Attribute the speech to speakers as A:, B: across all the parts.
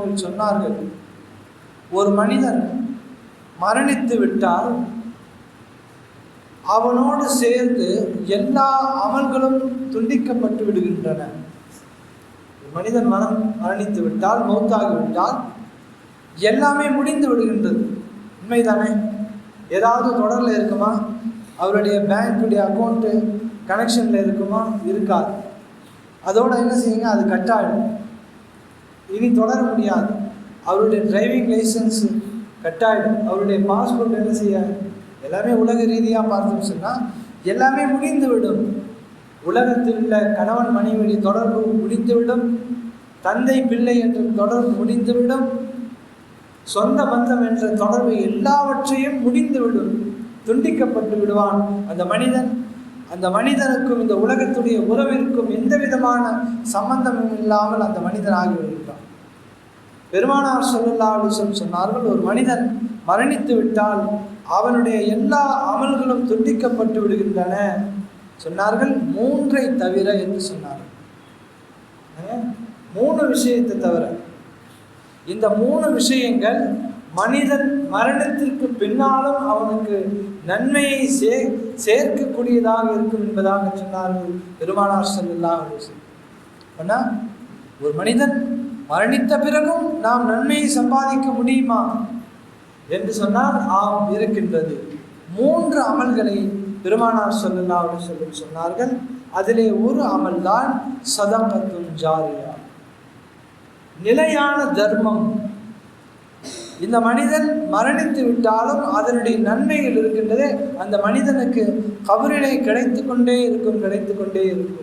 A: சொன்னார்கள். ஒரு மனிதன் மரணித்து விட்டால் அவனோடு சேர்ந்து எல்லா அமல்களும் துண்டிக்கப்பட்டு விடுகின்றன. ஒரு மனிதன் மரம் மரணித்து விட்டால் மௌத்தாகிவிட்டால் எல்லாமே முடிந்து விடுகின்றது. உண்மைதானே? ஏதாவது தொடரில் இருக்குமா? அவருடைய பேங்க்குடைய அக்கௌண்ட்டு கனெக்ஷனில் இருக்குமா? இருக்காது. அதோட என்ன செய்யுங்க? அது கட் ஆகிடும் இனி தொடர முடியாது. அவருடைய டிரைவிங் லைசன்ஸ் கட் ஆகிடும் அவருடைய பாஸ்போர்ட் என்ன செய்ய? எல்லாமே உலக ரீதியாக பார்த்தோம் சொன்னால் எல்லாமே முடிந்து விடும் உலகத்தில் உள்ள கணவன் மனைவி தொடர்பு முடிந்துவிடும். தந்தை பிள்ளை என்ற தொடர்பு முடிந்துவிடும். சொந்த பந்தம் என்ற தொடர்பு எல்லாவற்றையும் முடிந்துவிடும். துண்டிக்கப்பட்டு விடுவான் அந்த மனிதன். அந்த மனிதனுக்கும் இந்த உலகத்துடைய உறவிற்கும் எந்த விதமான சம்பந்தமும் இல்லாமல் அந்த மனிதன் ஆகிவிடுகிறான் பெருமானார் சொல்லல்லா அலிசம் சொன்னார்கள் ஒரு மனிதன் மரணித்து விட்டால் அவனுடைய எல்லா அமல்களும் துண்டிக்கப்பட்டு விடுகின்றன. சொன்னார்கள் மூன்றை தவிர என்று சொன்னார்கள். மூணு விஷயத்தை தவிர. இந்த மூணு விஷயங்கள் மனிதன் மரணத்திற்கு பின்னாலும் அவனுக்கு நன்மையை சே சேர்க்கக்கூடியதாக இருக்கும் என்பதாக சொன்னார்கள் பெருமானார் ஸல்லல்லாஹு அலைஹி அண்ணா ஒரு மனிதன் மரணித்த பிறகும் நாம் நன்மையை சம்பாதிக்க முடியுமா? என்று சொன்னால் ஆம் இருக்கின்றது. மூன்று அமல்களை பெருமானார் ஸல்லல்லாஹு அப்படின்னு சொல்லி சொன்னார்கள். அதிலே ஒரு அமல்தான் சதங்கத்தும் ஜாரியா. நிலையான தர்மம் இந்த மனிதன் மரணித்து விட்டாலும் அதனுடைய நன்மைகள் இருக்கின்றதே அந்த மனிதனுக்கு கபரிலே கிடைத்து கொண்டே இருக்கும் கிடைத்து கொண்டே இருக்கும்.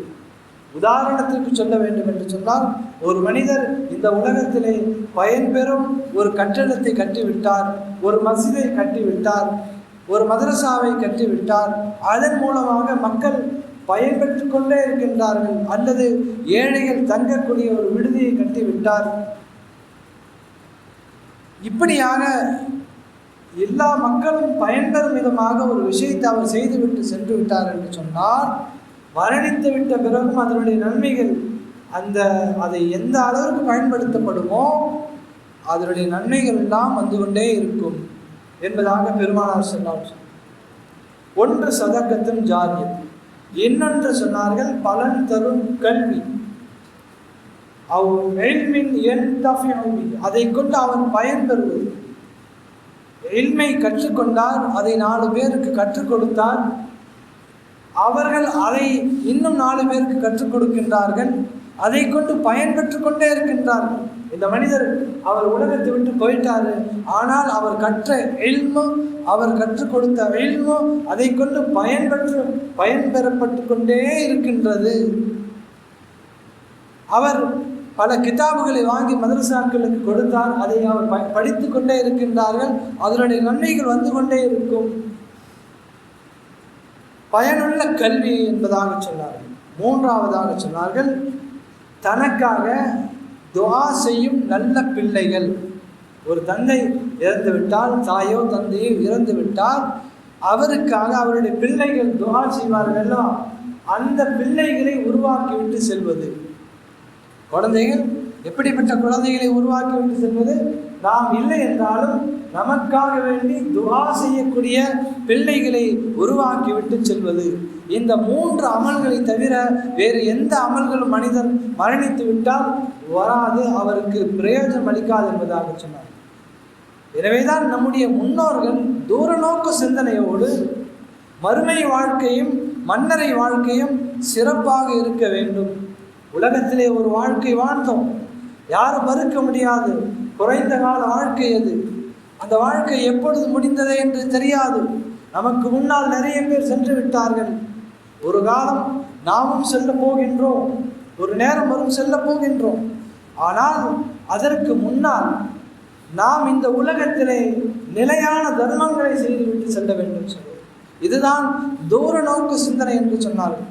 A: உதாரணத்திற்கு சொல்ல வேண்டும் என்று சொன்னால் ஒரு மனிதர் இந்த உலகத்திலே பயன்பெறும் ஒரு கட்டடத்தை கட்டிவிட்டார் ஒரு மசிதை கட்டிவிட்டார் ஒரு மதரசாவை கட்டிவிட்டார் அதன் மூலமாக மக்கள் பயன்பெற்று கொண்டே இருக்கின்றார்கள் அல்லது ஏழைகள் தங்கக்கூடிய ஒரு விடுதியை கட்டிவிட்டார் இப்படியாக எல்லா மக்களும் பயன்பெறும் விதமாக ஒரு விஷயத்தை அவர் செய்துவிட்டு சென்று விட்டார் என்று சொன்னால் மரணித்து விட்ட பிறகும் அதனுடைய நன்மைகள் அந்த அதை எந்த அளவுக்கு பயன்படுத்தப்படுமோ அதனுடைய நன்மைகள் எல்லாம் வந்து கொண்டே இருக்கும் என்பதாக பெருமானார் சொன்னார். ஒன்று சதக்கத்தும் ஜாதியம் இன்னொன்று சொன்னார்கள்? பலன் தரும் கல்வி. அவன் எல்மின் என் அதை கொண்டு அவன் பயன் பெறுவது எல்மை கற்றுக்கொண்டார் அதை நாலு பேருக்கு கற்றுக் கொடுத்தார். அவர்கள் அதை இன்னும் நாலு பேருக்கு கற்றுக் கொடுக்கின்றார்கள். அதை கொண்டு பயன்பெற்று கொண்டே இருக்கின்றார்கள். இந்த மனிதர் அவர் உலகத்தை விட்டு போயிட்டார். ஆனால் அவர் கற்ற எல்மோ அவர் கற்றுக் கொடுத்த எல்மோ அதை கொண்டு பயன் பெற்று பயன் பெறப்பட்டு கொண்டே இருக்கின்றது. அவர் பல கிதாபுகளை வாங்கி மதரசாக்களுக்கு கொடுத்தார் அதை அவர் ப படித்து கொண்டே இருக்கின்றார்கள். அதனுடைய நன்மைகள் வந்து கொண்டே இருக்கும். பயனுள்ள கல்வி என்பதாக சொன்னார்கள். மூன்றாவதாக சொன்னார்கள் தனக்காக துவா செய்யும் நல்ல பிள்ளைகள். ஒரு தந்தை இறந்து விட்டால் தாயோ தந்தையோ இறந்து விட்டால் அவருக்காக அவருடைய பிள்ளைகள் துவா செய்வார்கள் அந்த பிள்ளைகளை உருவாக்கிவிட்டு செல்வது. குழந்தைகள் எப்படிப்பட்ட குழந்தைகளை உருவாக்கி விட்டு செல்வது? நாம் இல்லை என்றாலும் நமக்காக வேண்டி துவா செய்யக்கூடிய பிள்ளைகளை உருவாக்கி விட்டு செல்வது. இந்த மூன்று அமல்களை தவிர வேறு எந்த அமல்களும் மனிதன் மரணித்து விட்டால் வராது அவருக்கு பிரயோஜனம் அளிக்காது என்பதாக சொன்னார். எனவேதான் நம்முடைய முன்னோர்கள் தூரநோக்கு சிந்தனையோடு மறுமை வாழ்க்கையும் மன்னரை வாழ்க்கையும் சிறப்பாக இருக்க வேண்டும். உலகத்திலே ஒரு வாழ்க்கை வாழ்ந்தோம். யாரும் மறுக்க முடியாது. குறைந்த கால வாழ்க்கை அது. அந்த வாழ்க்கை எப்பொழுது முடிந்தது என்று தெரியாது. நமக்கு முன்னால் நிறைய பேர் சென்று விட்டார்கள். ஒரு காலம் நாமும் செல்ல போகின்றோம். ஒரு நேரம் வரும் செல்ல போகின்றோம். ஆனால் அதற்கு முன்னால் நாம் இந்த உலகத்திலே நிலையான தர்மங்களை செய்துவிட்டு செல்ல வேண்டும் சொல்வது இதுதான் தூர நோக்கு சிந்தனை என்று சொன்னார்கள்.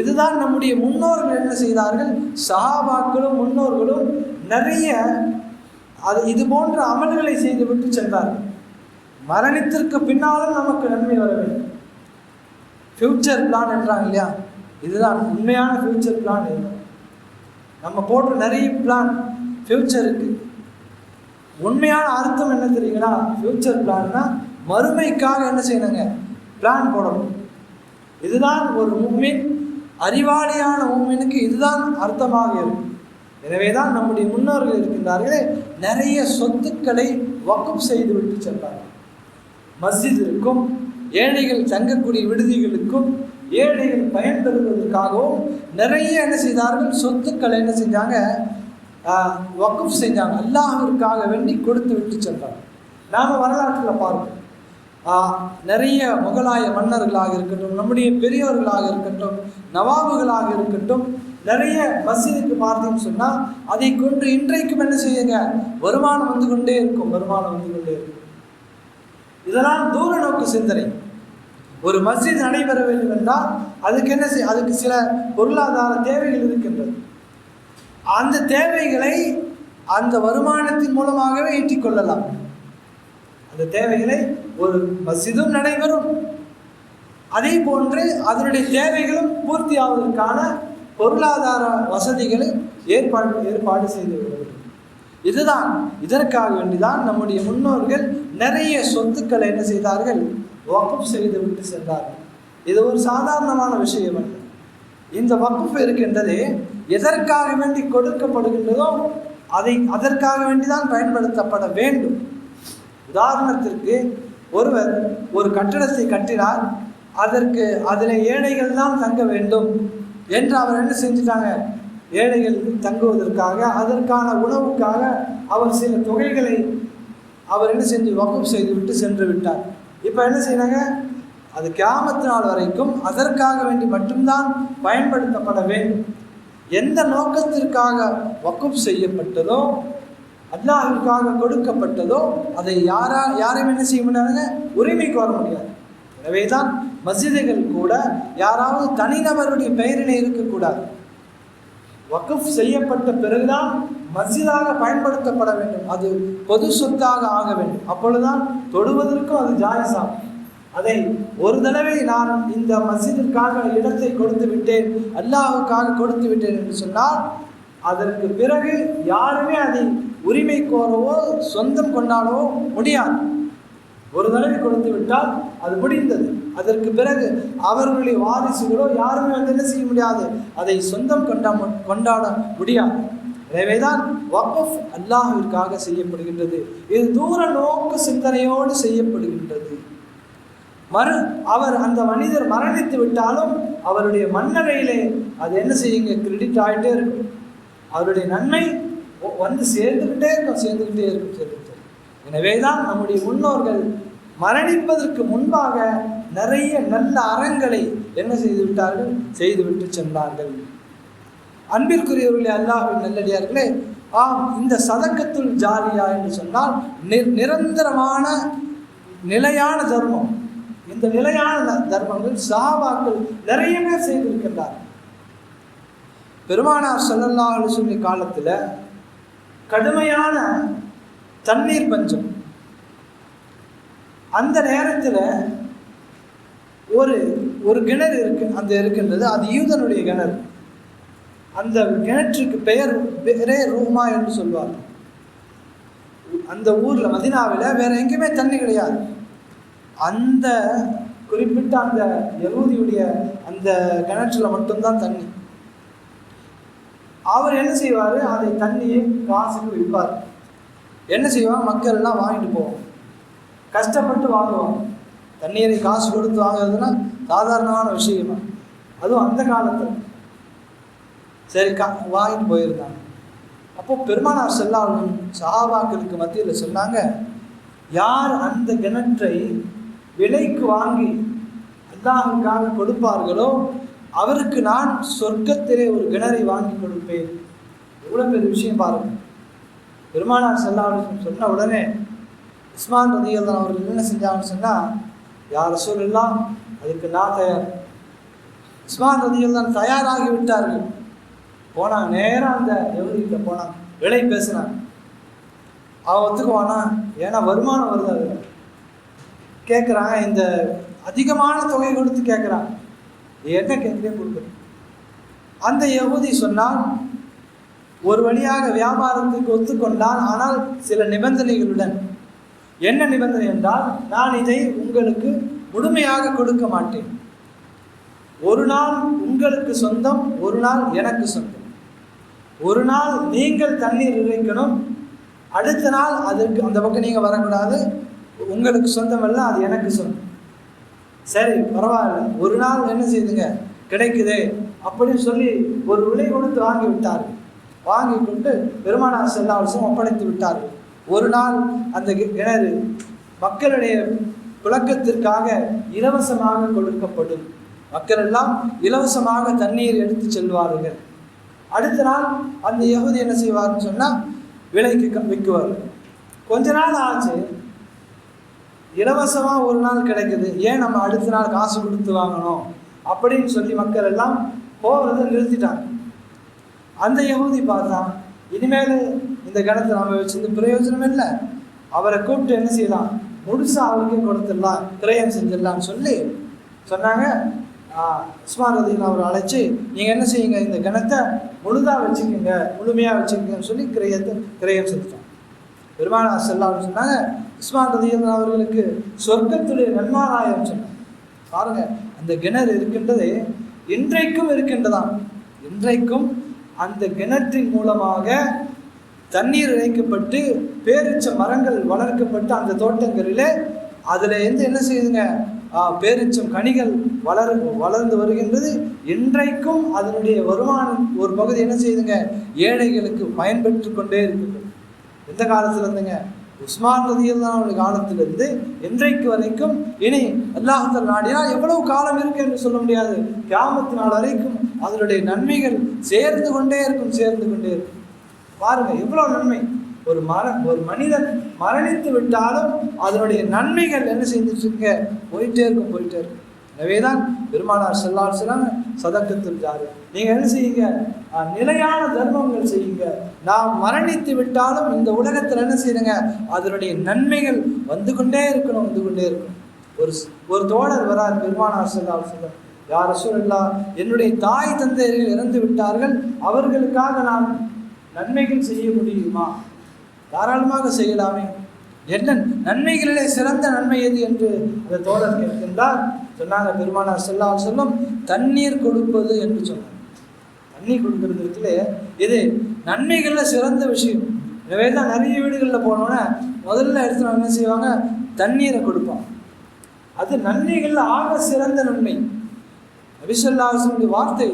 A: இதுதான் நம்முடைய முன்னோர்கள் என்ன செய்தார்கள்? சஹாபாக்களும் முன்னோர்களும் நிறைய அது இது போன்ற அமல்களை செய்துவிட்டு சென்றார்கள். மரணத்திற்கு பின்னாலும் நமக்கு நன்மை வர வேண்டும். ஃப்யூச்சர் பிளான் என்றாங்க இல்லையா? இதுதான் உண்மையான ஃப்யூச்சர் பிளான் இதுதான் நம்ம போட்ட நிறைய பிளான் ஃப்யூச்சருக்கு உண்மையான அர்த்தம் என்ன தெரியுங்களா? ஃப்யூச்சர் பிளான்னா மறுமைக்காக என்ன செய்யணுங்க? பிளான் போடணும். இதுதான் ஒரு மூமின் அறிவாளியான மூமினுக்கு இதுதான் அர்த்தமாக இருக்கும். எனவே தான் நம்முடைய முன்னோர்கள் இருக்கின்றார்களே நிறைய சொத்துக்களை வக்கம் செய்து விட்டு சென்றார்கள். மஸ்ஜித் இருக்கும் ஏழைகள் தங்கக்கூடிய விடுதிகளுக்கும் ஏழைகள் பயன்பெறுவதற்காகவும் நிறைய என்ன செய்தார்கள்? சொத்துக்களை என்ன செஞ்சாங்க? வக்கம் செஞ்சாங்க. அல்லாஹிற்காக வேண்டி கொடுத்து விட்டு சென்றாங்க நாம் வரலாற்றில் பார்ப்போம். நிறைய முகலாய மன்னர்களாக இருக்கட்டும் நம்முடைய பெரியவர்களாக இருக்கட்டும் நவாபுகளாக இருக்கட்டும் நிறைய மசீதுக்கு பார்த்தீங்கன்னு சொன்னால் அதை கொண்டு இன்றைக்கும் என்ன செய்யுங்க? வருமானம் வந்து கொண்டே இருக்கும் வருமானம் வந்து கொண்டே இருக்கும். இதெல்லாம் தூர நோக்கு சிந்தனை. ஒரு மஸ்ஜித் நடைபெற வேண்டும் என்றால் அதுக்கு என்ன செய் அதுக்கு சில பொருளாதார தேவைகள் இருக்கின்றது. அந்த தேவைகளை அந்த வருமானத்தின் மூலமாகவே ஈட்டிக்கொள்ளலாம் அந்த தேவைகளை ஒரு மஸ்ஜிதும் நடைபெறும். அதே போன்று அதனுடைய தேவைகளும் பூர்த்தி ஆவதற்கான பொருளாதார வசதிகளை ஏற்பாடு ஏற்பாடு செய்து வருகிறது. இதுதான் இதற்காக வேண்டிதான் நம்முடைய முன்னோர்கள் நிறைய சொத்துக்களை என்ன செய்தார்கள்? வக்குப் செய்து விட்டு சென்றார்கள். இது ஒரு சாதாரணமான விஷயம் அல்ல. இந்த வகுப்பு இருக்கின்றது எதற்காக வேண்டி கொடுக்கப்படுகின்றதோ அதை அதற்காக வேண்டிதான் பயன்படுத்தப்பட வேண்டும். உதாரணத்திற்கு ஒருவர் ஒரு கட்டிடத்தை கட்டினார் அதற்கு அதில் ஏழைகள் தான் தங்க வேண்டும் என்று அவர் என்ன செஞ்சிட்டாங்க? ஏழைகள் தங்குவதற்காக அதற்கான உணவுக்காக அவர் சில தொகைகளை அவர் என்ன செஞ்சு வகுப்பு செய்து விட்டு சென்று விட்டார். இப்போ என்ன செய்யறாங்க அது கிராமத்து நாள் வரைக்கும் அதற்காக வேண்டி மட்டும்தான் பயன்படுத்தப்பட வேண்டும். எந்த நோக்கத்திற்காக வக்குப் செய்யப்பட்டதோ அல்லாஹிற்காக கொடுக்கப்பட்டதோ அதை யாரா யாரையும் என்ன செய்ய முடியாதுங்க? உரிமைக்கு வர முடியாது. எனவே தான் மஸ்ஜிதுகள் கூட யாராவது தனிநபருடைய பெயரில் இருக்கக்கூடாது. வக்குஃப் செய்யப்பட்ட பிறகுதான் மஸ்ஜிதாக பயன்படுத்தப்பட வேண்டும். அது பொது சொத்தாக ஆக வேண்டும். அப்பொழுதுதான் தொடுவதற்கும் அது ஜாயிஸாகும் அதை ஒரு தடவை நான் இந்த மஸ்ஜிதிற்காக இடத்தை கொடுத்து விட்டேன் அல்லாஹுக்காக கொடுத்து விட்டேன் என்று சொன்னால் அதற்கு பிறகு யாருமே அதை உரிமை கோரவோ சொந்தம் கொண்டாடவோ முடியாது. ஒரு தடவை கொடுத்து விட்டால் அது முடிந்தது. அதற்கு பிறகு அவர்களுடைய வாரிசுகளோ யாருமே வந்து என்ன செய்ய முடியாது. அதை சொந்தம் கொண்டா கொண்டாட முடியாது. எனவேதான் வக்ஃப் அல்லாஹிற்காக செய்யப்படுகின்றது. இது தூர நோக்கு சிந்தனையோடு செய்யப்படுகின்றது. மறு அவர் அந்த மனிதர் மரணித்து விட்டாலும் அவருடைய மன்னரையிலே அது என்ன செய்யுங்க? கிரெடிட் ஆகிட்டே இருக்கும். அவருடைய நன்மை வந்து சேர்ந்துக்கிட்டே இருக்கும் சேர்ந்துக்கிட்டே இருக்கும் சேர்ந்துக்கிட்டே இருக்கும். எனவே தான் நம்முடைய முன்னோர்கள் மரணிப்பதற்கு முன்பாக நிறைய நல்ல அறங்களை என்ன செய்து விட்டார்கள் செய்துவிட்டு சென்றார்கள். அன்பிற்குரியவர்களே அல்லாஹின் நல்லடியார்களே ஆம் இந்த சதக்கத்துள் ஜாலியா என்று சொன்னால் நி- நிரந்தரமான நிலையான தர்மம். இந்த நிலையான தர்மங்கள் சஹாபாக்கள் நிறைய பேர் செய்திருக்கின்றார் பெருமானார் சொல்லல்லா அலைஹி காலத்தில் கடுமையான தண்ணீர் பஞ்சம். அந்த நேரத்தில் ஒரு ஒரு கிணறு இருக்கு அந்த இருக்கின்றது அது யூதனுடைய கிணறு. அந்த கிணற்றுக்கு பெயர் பெயரே ரூமா என்று சொல்வார் அந்த ஊரில் மதினாவில் வேற எங்கேயுமே தண்ணி கிடையாது. அந்த குறிப்பிட்ட அந்த எழுதியுடைய அந்த கிணற்றுல மட்டும்தான் தண்ணி. அவர் என்ன செய்வார்? அதை தண்ணியை காசுக்கு விற்பார். என்ன செய்வாங்க மக்கள் எல்லாம் வாங்கிட்டு போவோம். கஷ்டப்பட்டு வாங்குவோம். தண்ணீரை காசு கொடுத்து வாங்குறதுன்னா சாதாரணமான விஷயமா? அதுவும் அந்த காலத்தில். சரி கா வாங்கிட்டு போயிருந்தாங்க. அப்போ பெருமானார் செல்லாலும் சஹாபாக்களுக்கு மத்தியில் சொன்னாங்க யார் அந்த கிணற்றை விலைக்கு வாங்கி அல்லாஹுக்காக கொடுப்பார்களோ அவருக்கு நான் சொர்க்கத்திலே ஒரு கிணறை வாங்கி கொடுப்பேன். எவ்வளோ பெரிய விஷயம் பாருங்கள் பெருமானார் செல்லாலும் சொன்ன உடனே உஸ்மான் ரதியல்லான் அவர்கள் என்ன செஞ்சாங்கன்னு சொன்னால் யார் சொல்லலாம் அதுக்கு நான் தயார். உஸ்மான் ரதியல்லான் தயாராகி விட்டார்கள். போனாங்க நேராக அந்த எவர்கிட்ட போனாங்க விலை பேசினாங்க. அவன் ஒத்துக்குவானா? ஏன்னா வருமானம் வருது அதில். கேட்குறாங்க இந்த அதிகமான தொகை கொடுத்து கேட்குறான் என்ன கேட்குறே கொடுக்குறேன் அந்த யகுதி சொன்னால் ஒரு வழியாக வியாபாரத்துக்கு ஒத்துக்கொண்டான். ஆனால் சில நிபந்தனைகளுடன் என்ன நிபந்தனை என்றால் நான் இதை உங்களுக்கு முழுமையாக கொடுக்க மாட்டேன். ஒரு நாள் உங்களுக்கு சொந்தம் ஒரு நாள் எனக்கு சொந்தம். ஒரு நாள் நீங்கள் தண்ணீர் இறைக்கணும். அடுத்த நாள் அதற்கு அந்த பக்கம் நீங்கள் வரக்கூடாது. உங்களுக்கு சொந்தமல்ல அது எனக்கு சொந்தம். சரி பரவாயில்ல. ஒரு நாள் என்ன செய்துங்க? கிடைக்குது. அப்படின்னு சொல்லி ஒரு விலை கொடுத்து வாங்கி விட்டார்கள். வாங்கி கொண்டு பெருமானார் செல்லாவசம் ஒப்படைத்து விட்டார்கள் ஒரு நாள் அந்த கி- கிணறு மக்களுடைய புழக்கத்திற்காக இலவசமாக கொடுக்கப்படும். மக்கள் எல்லாம் இலவசமாக தண்ணீர் எடுத்து செல்வார்கள். அடுத்த நாள் அந்த யகுதி என்ன செய்வார்னு சொன்னால் விலைக்கு விற்குவார்கள் கொஞ்ச நாள் ஆச்சு. இலவசமாக ஒரு நாள் கிடைக்குது. ஏன் நம்ம அடுத்த நாள் காசு கொடுத்து வாங்கணும்? அப்படின்னு சொல்லி மக்கள் எல்லாம் போகிறத நிறுத்திட்டாங்க. அந்த யகுதி பார்த்தான் இனிமேல் இந்த கணத்தை நம்ம வச்சிருந்து பிரயோஜனம் இல்லை அவரை கூப்பிட்டு என்ன செய்யலாம்? முழுசாக அவருக்கே கொடுத்துடலாம் கிரயம் செஞ்சிடலாம்னு சொல்லி சொன்னாங்க. உஸ்மான் அவரை அழைச்சி நீங்கள் என்ன செய்யுங்க? இந்த கணத்தை முழுதாக வச்சுக்கோங்க முழுமையாக வச்சுக்கோங்கன்னு சொல்லி கிரயத்தை கிரயம் செஞ்சிட்டோம் பெருமானா செல்லான்னு சொன்னாங்க உஸ்மான் ரதியன் அவர்களுக்கு சொர்க்கத்துடைய நன்மாராயம் சொன்னாங்க. பாருங்கள் அந்த கிணறு இருக்கின்றது இன்றைக்கும் இருக்கின்றதாம். இன்றைக்கும் அந்த கிணற்றின் மூலமாக தண்ணீர் இணைக்கப்பட்டு பேரிச்ச மரங்கள் வளர்க்கப்பட்டு அந்த தோட்டங்களிலே அதில் இருந்து என்ன செய்யுதுங்க? பேரிச்சம் கனிகள் வளர் வளர்ந்து வருகின்றது. இன்றைக்கும் அதனுடைய வருமானம் ஒரு பகுதி என்ன செய்யுதுங்க? ஏழைகளுக்கு பயன்பெற்று கொண்டே இருக்கின்றது. எந்த காலத்துல இருந்துங்க? உஸ்மான் ரதியல்லாவுடைய காலத்திலிருந்து இன்றைக்கு வரைக்கும் இனி அல்லாஹத்தல் நாடினா எவ்வளவு காலம் இருக்கு என்று சொல்ல முடியாது. கிராமத்து நாள் வரைக்கும் அதனுடைய நன்மைகள் சேர்ந்து கொண்டே இருக்கும் சேர்ந்து கொண்டே இருக்கும். பாருங்க எவ்வளவு நன்மை. ஒரு மர ஒரு மனிதன் மரணித்து விட்டாலும் அதனுடைய நன்மைகள் என்ன செஞ்சுட்டு இருக்க? போயிட்டே இருக்கும் போயிட்டே இருக்கும். எனவே தான் பெருமானார் செல்லார் சொன்னாங்க சதக்கத்தில் ஜாரு. நீங்கள் என்ன செய்யுங்க? நிலையான தர்மங்கள் செய்யுங்க. நாம் மரணித்து விட்டாலும் இந்த உலகத்தில் என்ன செய்யுங்க அதனுடைய நன்மைகள் வந்து கொண்டே இருக்கணும் வந்து கொண்டே இருக்கணும். ஒரு ஒரு தோழர் வரார் பெருமானார் செல்லார் சொல்ல யார் சூழல்லா என்னுடைய தாய் தந்தையர்கள் இறந்து விட்டார்கள். அவர்களுக்காக நான் நன்மைகள் செய்ய முடியுமா? தாராளமாக செய்யலாமே. என்ன? நன்மைகளிலே சிறந்த நன்மை எது என்று அந்த தோழர் கேட்கின்றார். சொன்னாங்க பெருமானார் செல்லால் சொல்லும் தண்ணீர் கொடுப்பது என்று சொன்னாங்க. தண்ணீர் கொடுக்கறது இது நன்மைகளில் சிறந்த விஷயம். எனவே தான் நிறைய வீடுகளில் போனோன்னே முதல்ல எடுத்து என்ன செய்வாங்க? தண்ணீரை கொடுப்பாங்க. அது நன்மைகளில் ஆக சிறந்த நன்மை. அபிசல்லாசனுடைய வார்த்தை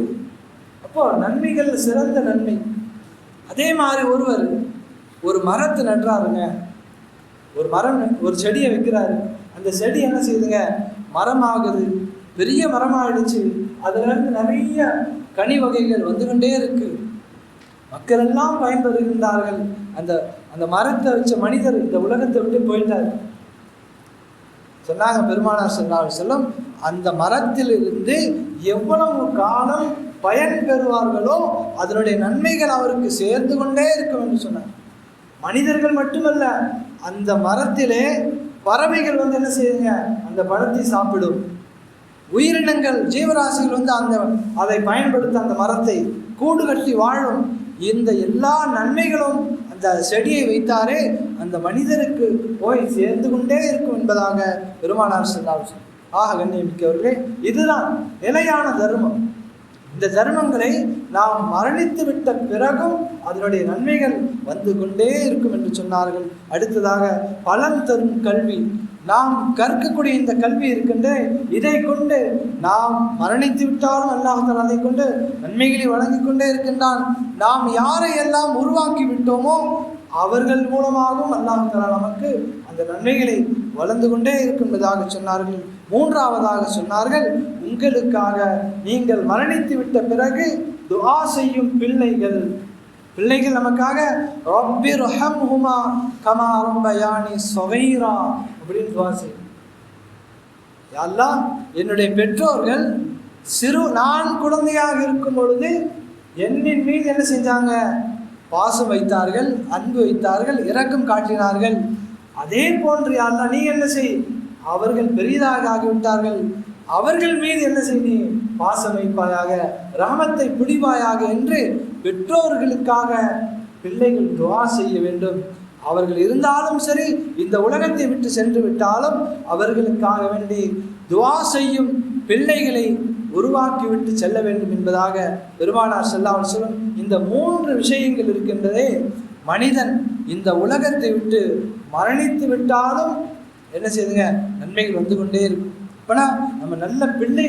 A: அப்போ நன்மைகளில் சிறந்த நன்மை. அதே மாதிரி ஒருவர் ஒரு மரத்தை நடுறாருங்க. ஒரு மரம் ஒரு செடியை வைக்கிறாரு. அந்த செடி என்ன செய்யுதுங்க? மரமாகுது. பெரிய மரமாகிடுச்சு அதுலேருந்து நிறைய கனி வகைகள் வந்து கொண்டே இருக்கு. மக்கள் எல்லாம் பயன்பெறுகின்றார்கள் அந்த அந்த மரத்தை வச்ச மனிதர் இந்த உலகத்தை விட்டு போயிட்டார். சொன்னாங்க பெருமானார் சொன்னார் செல்லம் அந்த மரத்திலிருந்து எவ்வளவு காலம் பயன் பெறுவார்களோ அதனுடைய நன்மைகள் அவருக்கு சேர்ந்து கொண்டே இருக்கும் என்று சொன்னார். மனிதர்கள் மட்டுமல்ல அந்த மரத்திலே பறவைகள் வந்து என்ன செய்யுங்க? அந்த பழத்தை சாப்பிடும். உயிரினங்கள் ஜீவராசிகள் வந்து அந்த அதை பயன்படுத்த அந்த மரத்தை கூடு கட்டி வாழும். இந்த எல்லா நன்மைகளும் அந்த செடியை வைத்தாரே அந்த மனிதருக்கு போய் சேர்ந்து கொண்டே இருக்கும் என்பதாக பெருமானார் சொன்னார். ஆக கண்ணியமிக்கவர்களே இதுதான் நிலையான தர்மம். இந்த தர்மங்களை நாம் மரணித்து விட்ட பிறகும் அதனுடைய நன்மைகள் வந்து கொண்டே இருக்கும் என்று சொன்னார்கள். அடுத்ததாக பலன் தரும் கல்வி. நாம் கற்கக்கூடிய இந்த கல்வி இருக்கின்ற இதை கொண்டு நாம் மரணித்து விட்டாலும் அல்லாஹால அதை கொண்டு நன்மைகளை வழங்கிக் கொண்டே இருக்கின்றான். நாம் யாரை எல்லாம் உருவாக்கி விட்டோமோ அவர்கள் மூலமாகவும் அல்லாஹால நமக்கு அந்த நன்மைகளை வளர்ந்து கொண்டே இருக்கின்றதாக சொன்னார்கள். மூன்றாவதாக சொன்னார்கள் உங்களுக்காக நீங்கள் மரணித்து விட்ட பிறகு துவா செய்யும் பிள்ளைகள். பிள்ளைகள் நமக்காக ரப்பி ரஹம்ஹுமா கமா ரப்பயானி சொகைரா அப்படின்னு துவா செய்யும். யாரெல்லாம் என்னுடைய பெற்றோர்கள் சிறு நான் குழந்தையாக இருக்கும் பொழுது என்னின் மீது என்ன செஞ்சாங்க? பாசம் வைத்தார்கள் அன்பு வைத்தார்கள் இரக்கம் காட்டினார்கள். அதே போன்று யா நீ என்ன செய்? அவர்கள் பெரியதாக ஆகிவிட்டார்கள். அவர்கள் மீது என்ன செய் நீ? பாசம் வைப்பாயாக ரகமத்தை பிடிவாயாக என்று பெற்றோர்களுக்காக பிள்ளைகள் துவா செய்ய வேண்டும். அவர்கள் இருந்தாலும் சரி இந்த உலகத்தை விட்டு சென்று விட்டாலும் அவர்களுக்காக வேண்டி துவா செய்யும் பிள்ளைகளை உருவாக்கிவிட்டு செல்ல வேண்டும் என்பதாக பெருமானார் செல்லாமல் சொல்லும் இந்த மூன்று விஷயங்கள் இருக்கின்றதே மனிதன் இந்த உலகத்தை விட்டு மரணித்து விட்டாலும் என்ன செய்யுதுங்க நன்மைகள் வந்து கொண்டே இருக்கும். இப்போனா நம்ம நல்ல பிள்ளை